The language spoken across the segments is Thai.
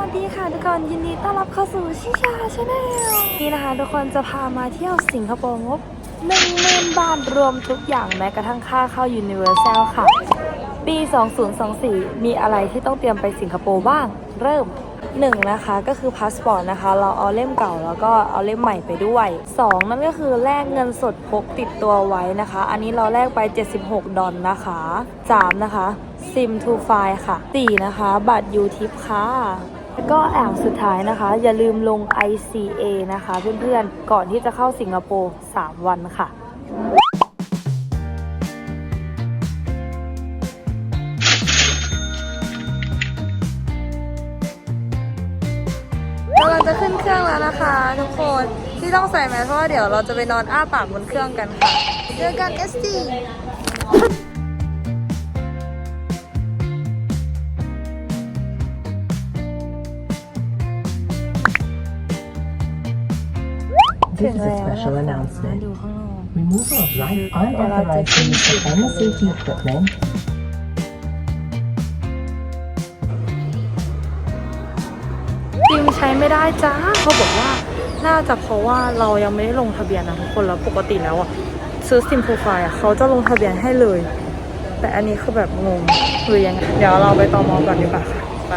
วัสดีค่ะทุกคนยินดีต้อนรับเข้าสู่ชิชาชาแนลนี่นะคะ ทุกคนจะพามาเที่ยวสิงคโปร์งบ1 0,000บาทรวมทุกอย่างแม้กระทั่งค่าเข้า Universal ค่ะ ปี 2024 มีอะไรที่ต้องเตรียมไปสิงคโปร์บ้าง เริ่ม 1 นะคะก็คือพาสปอร์ตนะคะ เราเอาเล่มเก่าแล้วก็เอาเล่มใหม่ไปด้วย 2 นั่นก็คือแลกเงินสดพกติดตัวไว้นะคะ อันนี้เราแลกไป 76 ดอลนะคะ 3 นะคะซิมทูไฟค่ะ 4 นะคะ บัตรยูทิปค่ะ แล้วก็อ่างสุดท้ายนะคะ อย่าลืมลง ICA นะคะ เพื่อนๆ ก่อนที่จะเข้าสิงคโปร์ 3 วันค่ะ กำลังจะขึ้นเครื่องแล้วนะคะ ทุกคนที่ต้องใส่แมสเพราะว่าเดี๋ยวเราจะไปนอนอ้าปากบนเครื่องกันค่ะ เจอกัน SD This is a special มา announcement. ดูข้างนอก Removal of light unauthorized use of any safety equipment ซิมใช้ไม่ได้จ้าเขาบอกว่าน่าจะเพราะว่าเรายังไม่ได้ลงทะเบียนนะทุกคนแล้วปกติแล้วอะซื้อซิมโปรไฟล์อะเขาจะลงทะเบียนให้เลย แต่อันนี้คือแบบงงหรือยังไงเดี๋ยวเราไปตอมอก่อนดีกว่าค่ะไป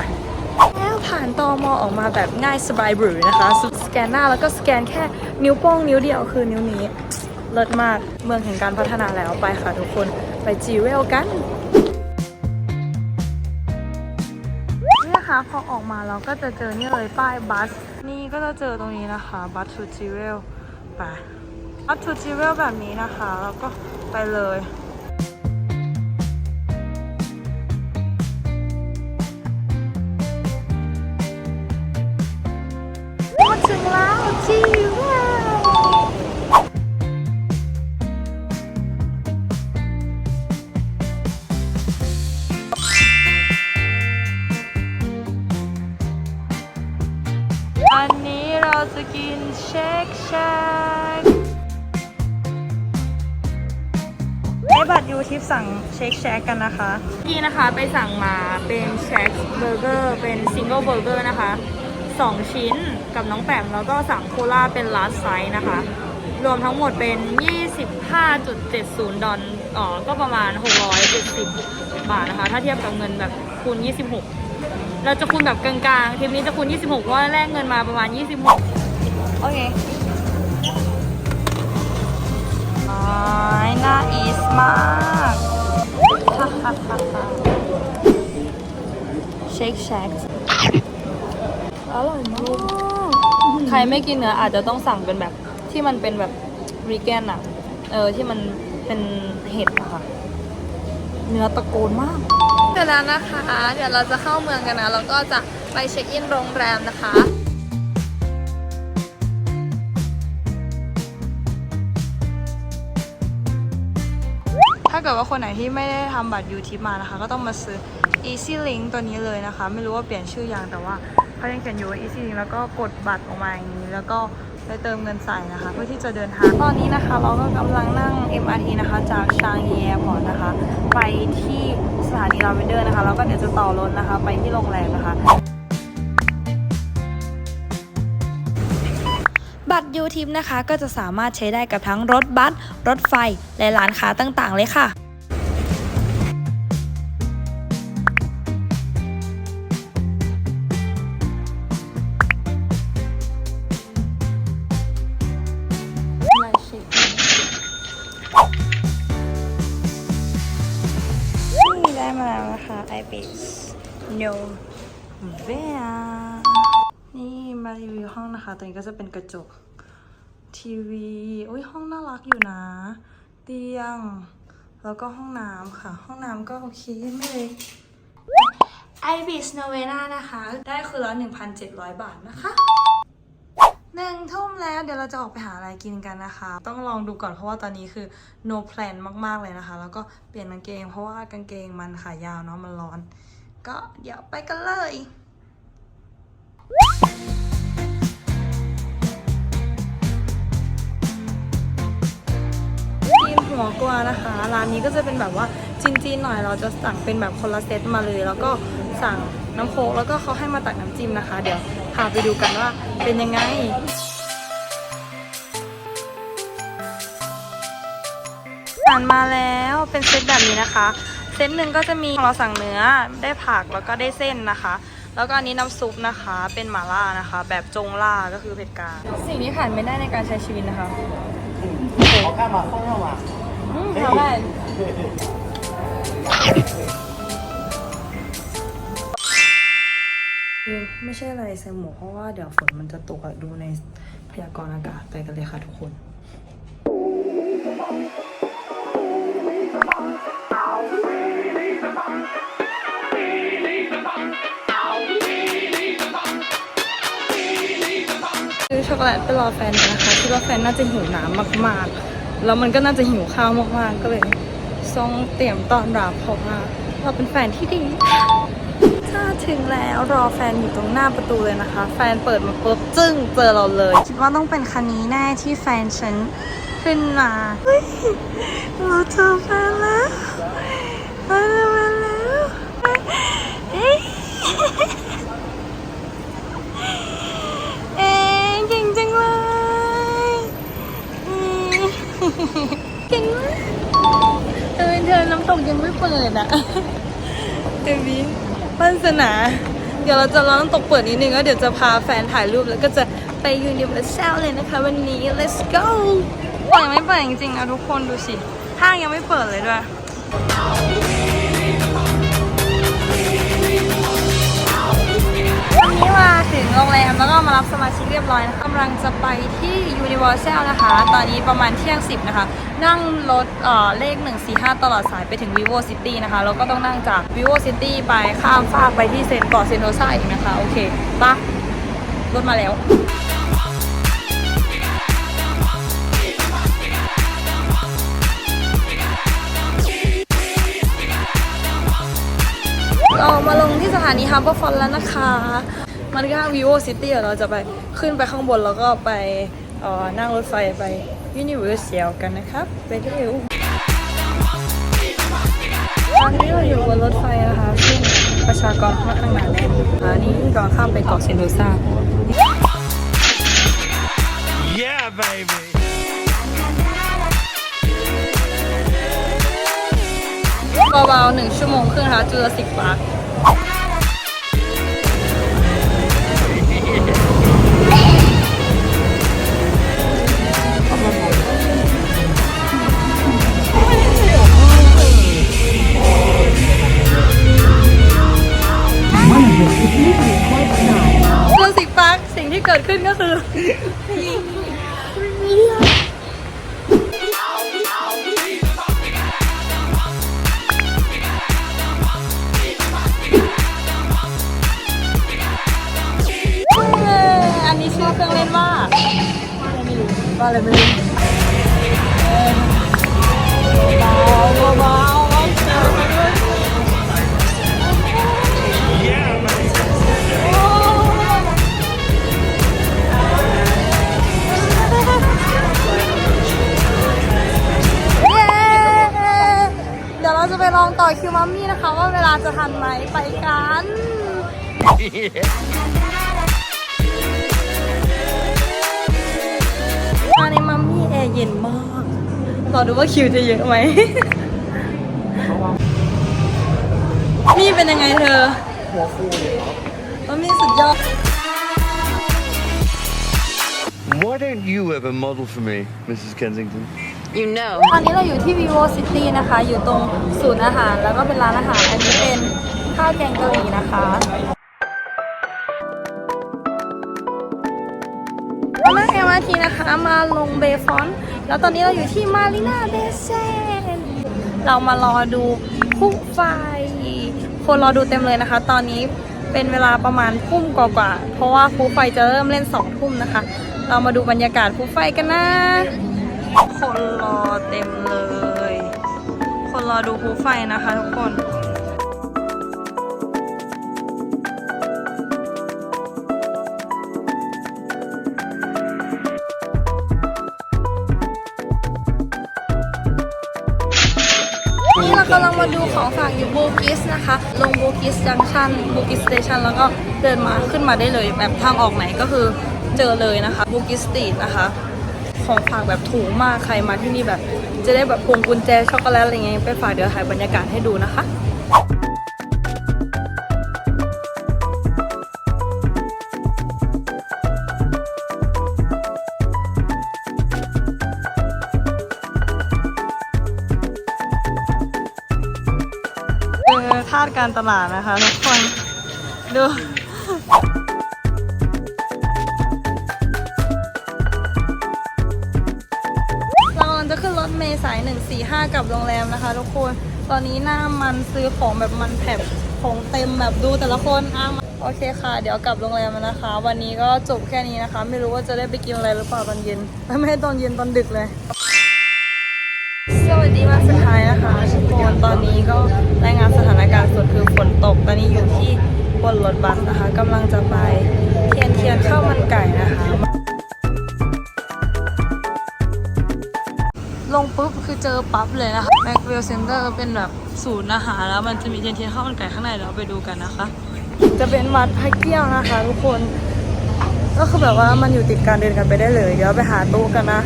แล้วผ่านตอมอออกมาแบบง่ายสบายบรูนะคะส แกนหน้าแล้วก็สแกนแค่นิ้วโป้งนิ้วเดียวคือนิ้วนี้ เลิศมากเมืองแห่งการพัฒนาแล้วไปค่ะทุกคนไปจีเวลกันนี่นะคะพอออกมาเราก็จะเจอนี่เลยป้ายบัส นี่ก็จะเจอตรงนี้นะคะบัสทูจิเวลไปบัสทูจิเวลแบบนี้นะคะ แล้วก็ไปเลย แล้วจิเวลอันนี้เราจะกินเชคแชกให้บัตรยูทิปสั่งเชคแชกกันนะคะพี่นะคะไปสั่งมาเป็นเชคเบอร์เกอร์เป็นซิงเกิลเบอร์เกอร์นะคะ 2 ชิ้นกับน้องแปมแล้วก็สั่งโคลาเป็นลาสไซส์นะคะ รวมทั้งหมดเป็น 25.70 ดอลอ๋อก็ประมาณ 670 บาทนะคะ ถ้าเทียบกับเงินแบบคูณ 26 เราจะคูณแบบกลางๆทีมนี้จะคูณ 26เพราะว่าแลกเงินมาประมาณ 26 โอเคอ้ายน่าอีสมากฮ่าฮ่าฮ่าฮ่าเชคแชก อร่อยมากใครไม่กินเนื้ออาจจะต้องสั่งเป็นแบบที่มันเป็นแบบวีแกนอะเออที่มันเป็นเห็ดอะค่ะ เนื้อตะโกนมากเสร็จแล้วนะคะ เดี๋ยวเราจะเข้าเมืองกันนะ แล้วก็จะไปเช็คอินโรงแรมนะคะถ้าเกิดว่าคนไหนที่ไม่ได้ทำบัตรยูทิปมานะคะ ก็ต้องมาซื้อ Easy Link ตัวนี้เลยนะคะ ไม่รู้ว่าเปลี่ยนชื่อยังแต่ว่า เขายังเขียนอยู่ว่า Easy Link แล้วก็กดบัตรออกมาอย่างนี้ แล้วก็ไปเติมเงินใส่นะคะ เพื่อที่จะเดินทาง ตอนนี้นะคะเราก็กำลังนั่ง MRT นะคะ จากชางยีแอร์พอร์ตนะคะ ไปที่สถานีลาเวนเดอร์นะคะ แล้วก็เดี๋ยวจะต่อรถนะคะ ไปที่โรงแรมนะคะ บัตรยูทิปนะคะ ก็จะสามารถใช้ได้กับทั้งรถบัส รถไฟ และร้านค้าต่างๆ เลยค่ะ นะคะ ibis no v e a นี่มารีวิวห้องนะคะ ตรงนี้ก็จะเป็นกระจก ทีวีอุ้ยห้องน่ารักอยู่นะ เตียง แล้วก็ห้องน้ำค่ะ ห้องน้ำก็โอเคไม่เล็ก ibis novena นะคะ ได้คือละ1,700 บาทนะคะ หนึ่งทุ่มแล้วเดี๋ยวเราจะออกไปหาอะไรกินกันนะคะ ต้องลองดูก่อนเพราะว่าตอนนี้คือ no plan มากๆเลยนะคะ แล้วก็เปลี่ยนกางเกง เพราะว่ากางเกงมันขายาวเนาะมันร้อน ก็เดี๋ยวไปกันเลยทีมหัวกวานะคะ ร้านนี้ก็จะเป็นแบบว่า จีนๆหน่อยเราจะสั่งเป็นแบบคนละเซตมาเลย แล้วก็ สั่งน้ำโค้กแล้วก็เขาให้มาตักน้ำจิ้มนะคะ เดี๋ยวพาไปดูกันว่าเป็นยังไง อาหารมาแล้วเป็นเซตแบบนี้นะคะ เซตหนึ่งก็จะมีเราสั่งเนื้อได้ผักแล้วก็ได้เส้นนะคะ แล้วก็อันนี้น้ำซุปนะคะ เป็นหม่าล่านะคะ แบบจงล่าก็คือเผ็ดกลางสิ่งที่ขาดไม่ได้ในการใช้ชีวิตนะคะ好看吗风肉吗嗯好看คือ ไม่ใช่อะไรใส่หมวกเพราะว่าเดี๋ยวฝนมันจะตกอะดูในพยากรณ์อากาศไปกันเลยค่ะทุกคนซื้อช็อกโกแลตไปรอแฟนนะคะคิดว่าแฟนน่าจะหิวน้ำมากๆ แล้วมันก็น่าจะหิวข้าวมากๆก็เลย ทรงเตรียมตอนรับเพราะว่าเราเป็นแฟนที่ดีถ้าถึงแล้วรอแฟนอยู่ตรงหน้าประตูเลยนะคะ แฟนเปิดมาปุ๊บจึ้งเจอเราเลย คิดว่าต้องเป็นคันนี้แน่ที่แฟนฉันขึ้นมาเฮ้ยเราเจอแฟนแล้ว ปั้นา เดี๋ยวเราจะรอน้ำตกเปิดนิดนึงแล้วเดี๋ยวจะพาแฟนถ่ายรูปแล้วก็จะไปยูนิเวอร์แซลเลยนะคะ วันนี้ let's go ปยังไม่เปิดจริงๆนะทุกคนดูสิ ห้างยังไม่เปิดเลยด้วย วันนี้มาถึงโรงแรมแล้วก็มารับสมาชิกเรียบร้อยนะคะกำลังจะไปที่ Universal นะคะ ตอนนี้ประมาณเที่ยง10นะคะ นั่งรถเอ่อเลข 145 ตลอดสายไปถึง Vivo City นะคะแล้วก็ต้องนั่งจาก Vivo City ไปข้ามฟากไปที่เซนต์เกาะเซนโตซาอีกนะคะ โอเคปะรถมาแล้ว เรามาลงที่สถานี Harbor Front แล้วนะคะมาที่ห้าง Vivo City เดี๋ยวเราจะไปขึ้นไปข้างบนแล้วก็ไปเออนั่งรถไฟไป Universal กันนะครับไปเร็วตอนนี้เราอยู่บนรถไฟนะคะซึ่งประชากรค่อนข้างหนาแน่นอันนี้ก่อนข้ามไปเกาะเซนโดซา Yeah, baby. เบาๆหนึ่งชั่วโมงครึ่งนะคะจุลศิกปาร์ค ว่าอะไรไม่รู้เบาเบาเบาเย้เดี๋ยวเราจะไปลองต่อคิวมัมมี่นะคะ ว่าเวลาจะทันไหมไปกัน เย็นมากรอดูว่าคิวจะเยอะไหม นี่เป็นยังไงเธอ หัวฟูมัมมี่สุดยอด Why don't you ever model for me, Mrs. Kensington? ตอนนี้เราอยู่ที่ vivo city นะคะ อยู่ตรงศูนย์อาหาร แล้วก็เป็นร้านอาหาร อันนี้เป็นข้าวแกงกะหรี่นะคะ มานั่ง MRT นะคะ มาลงเบฟอน แล้วตอนนี้เราอยู่ที่มารีนาเบเซนเรามารอดูพลุไฟ คนรอดูเต็มเลยนะคะ ตอนนี้เป็นเวลาประมาณทุ่มกว่าๆ เพราะว่าพลุไฟจะเริ่มเล่นสองทุ่มนะคะ เรามาดูบรรยากาศพลุไฟกันนะ คนรอเต็มเลย คนรอดูพลุไฟนะคะทุกคน กำลังมาดูของฝากอยู่บูกิสนะคะ ลงบูกิสจังชันบูกิสสเตชันแล้วก็เดินมาขึ้นมาได้เลย แบบทางออกไหนก็คือเจอเลยนะคะบูกิสตีดนะคะ ของฝากแบบถูกมากใครมาที่นี่แบบ จะได้แบบพวงกุญแจช็อกโกแลตอะไรเงี้ยไปฝากเดี๋ยวถ่ายบรรยากาศให้ดูนะคะาดการตลาดนะคะทุกคนดูเรากำลังจะขึ้นรถเมล์สาย 145กลับโรงแรมนะคะทุกคน ตอนนี้หน้ามันซื้อของแบบมันแผบของเต็มแบบดูแต่ละคนอ้างโอเคค่ะ เดี๋ยวกลับโรงแรมแล้วนะคะ วันนี้ก็จบแค่นี้นะคะ ไม่รู้ว่าจะได้ไปกินอะไรหรือเปล่าตอนเย็น ไม่ตอนเย็นตอนดึกเลย วัสดีวันสุดท้ายนะคะทุกคนตอนนี้ก็รายงานสถานการณ์สดคือฝนตก ตอนนี้อยู่ที่บนรถบัสนะคะกำลังจะไปเทียนเทียนข้าวมันไก่นะคะ ลงปุ๊บคือเจอปั๊บเลยนะคะแม็กเวลเซ็นเตอร์เป็นแบบศูนย์อาหารแล้วมันจะมีเทียนเทียนข้าวมันไก่ข้างในเดี๋ยวเราไปดูกันนะคะ จะเป็นวัดพระเกี้ยวนะคะ ทุกคน ก็คือแบบว่ามันอยู่ติดการเดินกันไปได้เลย เดี๋ยวไปหาตู้กันนะ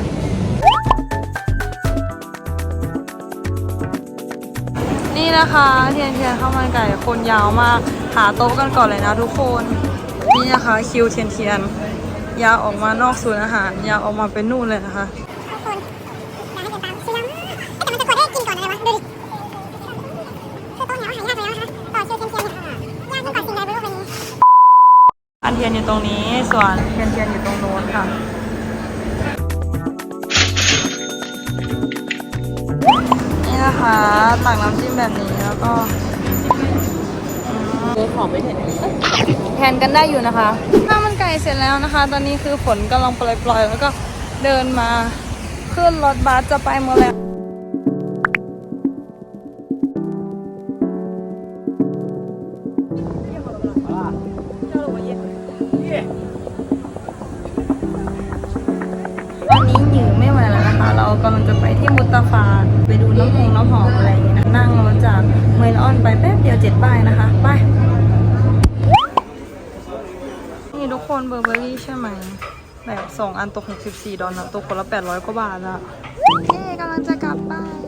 นี่นะคะเทียนเทียนข้าวมันไก่คนยาวมาก หาโต๊ะกันก่อนเลยนะทุกคน นี่นะคะคิวเทียนเทียนยาวออกมานอกศูนย์อาหาร ยาวออกมาเป็นนู่นเลยนะคะอันเทียนอยู่ตรงนี้ ส่วนเทียนเทียนอยู่ตรงโน้นค่ะ นี่นะคะตักน้ำจิ้มแบบนี้แล้วก็ของไม่แทนแทนกันได้อยู่นะคะข้าวมันไก่เสร็จแล้วนะคะ ตอนนี้คือฝนกำลังปล่อยๆแล้วก็เดินมาขึ้นรถบัสจะไปเมื่อแล้ กำลังจะไปที่มุตาฟาไปดูน้ำหงน้ำหอมอะไรอย่างเงี้ยนะนั่งรถจากเมลออนไปแป๊บเดียวเจ็ดป้ายนะคะไปนี่ทุกคนเบอร์เบอรี่ใช่ไหมแบบ 2 อันตก 64 ดอลลาร์ตกคนละ 800 กว่าบาทอะเย้กำลังจะกลับบ้าน